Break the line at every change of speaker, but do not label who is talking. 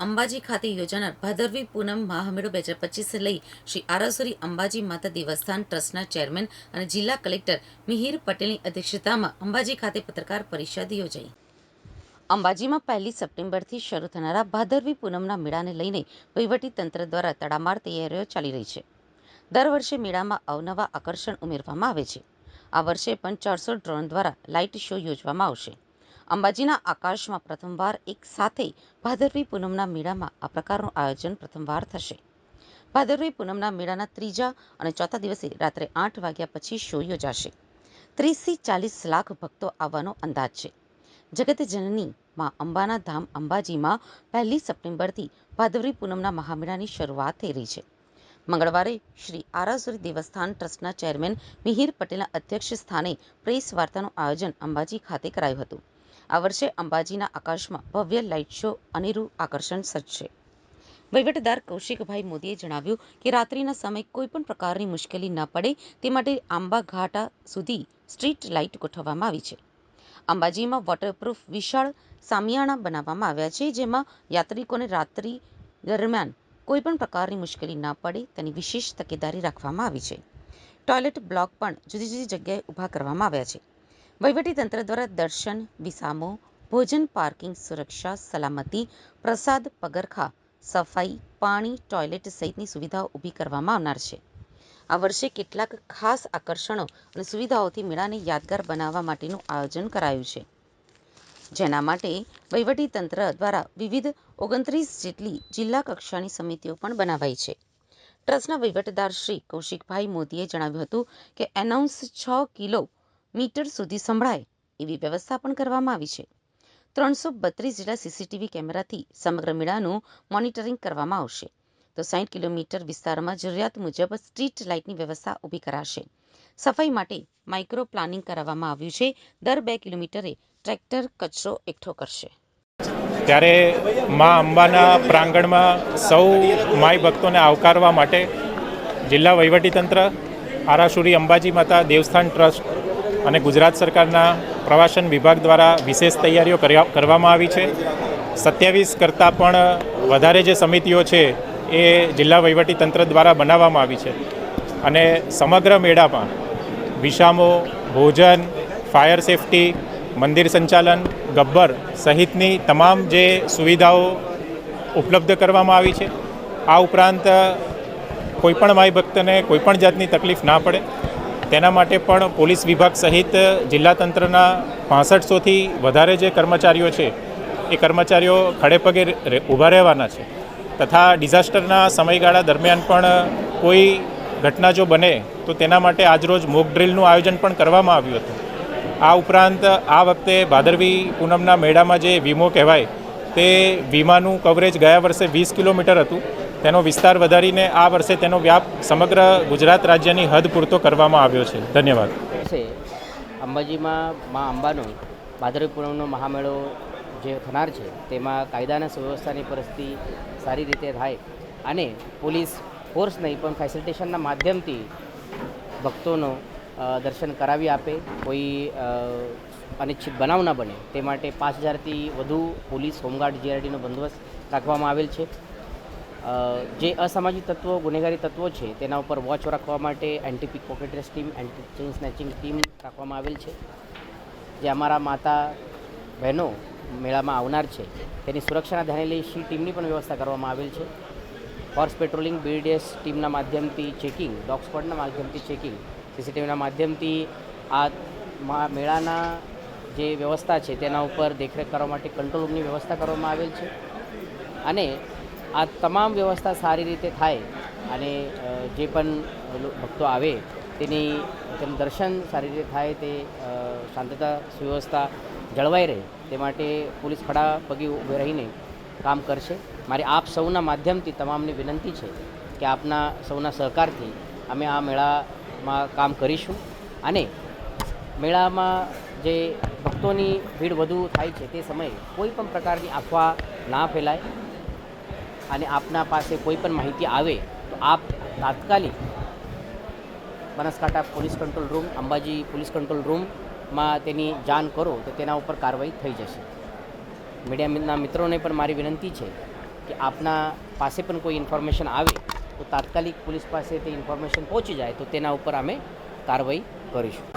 અંબાજી ખાતે યોજાનાર ભાદરવી પૂનમ મહામેળો બે હજાર પચીસ લઈ શ્રી આરાસુરી અંબાજી માતા દેવસ્થાન ટ્રસ્ટના ચેરમેન અને જિલ્લા કલેક્ટર મિહિર પટેલની અધ્યક્ષતામાં અંબાજી ખાતે પત્રકાર પરિષદ યોજાઈ. અંબાજીમાં પહેલી સપ્ટેમ્બરથી શરૂ થનારા ભાદરવી પૂનમના મેળાને લઈને તંત્ર દ્વારા તડામાર તૈયારીઓ ચાલી રહી છે. દર વર્ષે મેળામાં અવનવા આકર્ષણ ઉમેરવામાં આવે છે. આ વર્ષે પણ ચારસો ડ્રોન દ્વારા લાઇટ શો યોજવામાં આવશે. અંબાજીના આકાશમાં પ્રથમવાર એક સાથે ભાદરવી પૂનમના મેળામાં આ પ્રકારનું આયોજન પ્રથમવાર થશે. ભાદરવી પૂનમના મેળાના ત્રીજા અને ચોથા દિવસે રાત્રે આઠ વાગ્યા પછી શો યોજાશે. ત્રીસથી ચાલીસ લાખ ભક્તો આવવાનો અંદાજ છે. જગત જનની માં અંબાના ધામ અંબાજીમાં પહેલી સપ્ટેમ્બરથી ભાદરવી પૂનમના મહામેળાની શરૂઆત થઈ રહી છે. મંગળવારે શ્રી આરાસુરી દેવસ્થાન ટ્રસ્ટના ચેરમેન મિહિર પટેલના અધ્યક્ષ સ્થાને પ્રેસ વાર્તાનું આયોજન અંબાજી ખાતે કરાયું હતું. આ વર્ષે અંબાજીના આકાશમાં ભવ્ય લાઇટ શો અનેરું આકર્ષણ સર્જશે. વહીવટદાર કૌશિકભાઈ મોદીએ જણાવ્યું કે રાત્રિના સમયે કોઈપણ પ્રકારની મુશ્કેલી ન પડે તે માટે આંબા ઘાટા સુધી સ્ટ્રીટ લાઇટ ગોઠવવામાં આવી છે. અંબાજીમાં વોટરપ્રૂફ વિશાળ સામિયાણા બનાવવામાં આવ્યા છે, જેમાં યાત્રિકોને રાત્રિ દરમિયાન કોઈપણ પ્રકારની મુશ્કેલી ન પડે તેની વિશેષ તકેદારી રાખવામાં આવી છે. ટોયલેટ બ્લોક પણ જુદી જુદી જગ્યાએ ઊભા કરવામાં આવ્યા છે. વહીવટીતંત્ર દ્વારા દર્શન, વિસામો, ભોજન, પાર્કિંગ, સુરક્ષા, સલામતી, પ્રસાદ, પગરખા, સફાઈ, પાણી, ટોયલેટ સહિતની સુવિધાઓ ઊભી કરવામાં આવનાર છે. આ વર્ષે કેટલાક ખાસ આકર્ષણો અને સુવિધાઓથી મેળાને યાદગાર બનાવવા માટેનું આયોજન કરાયું છે. જેના માટે વહીવટીતંત્ર દ્વારા વિવિધ ઓગણત્રીસ જેટલી જિલ્લા કક્ષાની સમિતિઓ પણ બનાવાઈ છે. ટ્રસ્ટના વહીવટદાર શ્રી કૌશિકભાઈ મોદીએ જણાવ્યું હતું કે એનાઉન્સ છ કિલો મીટર સુધી સંભળાય એવી વ્યવસ્થા પણ કરવામાં આવી છે. ત્રણસો બત્રીસ જેટલા સીસીટીવી કેમેરાથી સમગ્ર મેળાનું મોનિટરિંગ કરવામાં આવશે. તો સાઠ કિલોમીટર વિસ્તારમાં જરૂરિયાત મુજબ સ્ટ્રીટ લાઇટની વ્યવસ્થા ઊભી કરાશે. સફાઈ માટે માઇક્રો પ્લાનિંગ કરાવવામાં આવ્યું છે. દર બે કિલોમીટરે ટ્રેક્ટર કચરો એકઠો કરશે.
ત્યારે મા અંબાના પ્રાંગણમાં સૌ માય ભક્તોને આવકારવા માટે જિલ્લા વહીવટીતંત્ર આરાસુરી અંબાજી માતા દેવસ્થાન ટ્રસ્ટ અને ગુજરાત સરકારના પ્રવાસન વિભાગ દ્વારા વિશેષ તૈયારીઓ કરવામાં આવી છે. સત્યાવીસ કરતાં પણ વધારે જે સમિતિઓ છે એ જિલ્લા વહીવટીતંત્ર દ્વારા બનાવવામાં આવી છે. અને સમગ્ર મેળામાં વિશામો, ભોજન, ફાયર સેફટી, મંદિર સંચાલન, ગબ્બર સહિતની તમામ જે સુવિધાઓ ઉપલબ્ધ કરવામાં આવી છે. આ ઉપરાંત કોઈપણ માય ભક્તને કોઈપણ જાતની તકલીફ ના પડે. તેના માટે પણ પોલીસ વિભાગ સહિત જિલ્લા તંત્રના પાસઠસોથી વધારે જે કર્મચારીઓ છે, એ કર્મચારીઓ ખડેપગે ઊભા રહેવાના છે. તથા ડિઝાસ્ટરના સમયગાળા દરમિયાન પણ કોઈ ઘટના જો બને, તો તેના માટે આજરોજ મોક ડ્રિલનું આયોજન પણ કરવામાં આવ્યું હતું. આ ઉપરાંત આ વખતે ભાદરવી પૂનમના મેળામાં જે વીમો કહેવાય, તે વીમાનું કવરેજ ગયા વર્ષે વીસ કિલોમીટર હતું. તેનો વિસ્તાર વધારીને આ વર્ષે તેનો વ્યાપ સમગ્ર ગુજરાત રાજ્યની હદ પૂરતો કરવામાં આવ્યો છે. ધન્યવાદ.
અંબાજીમાં મા અંબાનો ભાદરવી પૂનમનો મહામેળો જે થનાર છે, તેમાં કાયદાના સુવ્યવસ્થાની પરિસ્થિતિ સારી રીતે થાય અને પોલીસ ફોર્સ નહીં, પણ ફેસિલિટેશનના માધ્યમથી ભક્તોનો દર્શન કરાવી આપે, કોઈ અનિચ્છિત બનાવ ન બને. તે માટે પાંચ હજારથી વધુ પોલીસ હોમગાર્ડ જીઆરડીનો બંદોબસ્ત રાખવામાં આવેલ છે. જે અસામાજિક તત્વો, ગુનેગારી તત્વો છે, તેના ઉપર વોચ રાખવા માટે anti pick pocketers team anti chain snatching team રાખવામાં આવેલ છે. જે અમારા માતા, બહેનો મેળામાં આવનાર છે, તેની સુરક્ષાના ધ્યાને લઈ સી ટીમની પણ વ્યવસ્થા કરવામાં આવેલ છે. હોર્સ પેટ્રોલિંગ બીડીએસ ટીમના માધ્યમથી ચેકિંગ ડોગ સ્ક્વોડના માધ્યમથી ચેકિંગ સીસીટીવીના માધ્યમથી આ મેળાના જે વ્યવસ્થા છે, તેના ઉપર દેખરેખ કરવા માટે કંટ્રોલ રૂમની વ્યવસ્થા કરવામાં આવેલ છે. અને આ તમામ વ્યવસ્થા સારી રીતે થાય અને જે પણ ભક્તો આવે તેની, તેનું દર્શન સારી રીતે થાય તે શાંતતા, સુવ્યવસ્થા જળવાઈ રહે તે માટે પોલીસ ખડા પગી ઊભે રહીને કામ કરશે. મારી આપ સૌના માધ્યમથી તમામને વિનંતી છે કે આપના સૌના સહકારથી અમે આ મેળામાં કામ કરીશું અને મેળામાં જે ભક્તોની ભીડ વધુ થાય છે તે સમયે કોઈ પણ પ્રકારની અફવા ના ફેલાય. અને આપના પાસે કોઈ પણ માહિતી આવે તો આપ તાત્કાલિક Banaskantha police control room, Ambaji police control રૂમમાં તેની જાણ કરો તો તેના ઉપર કાર્યવાહી થઈ જશે. મીડિયાના મિત્રોને પણ મારી વિનંતી છે કે આપના પાસે પણ કોઈ ઇન્ફોર્મેશન આવે તો તાત્કાલિક પોલીસ પાસે તે ઇન્ફોર્મેશન પહોંચી જાય તો તેના ઉપર અમે કાર્યવાહી કરીશું.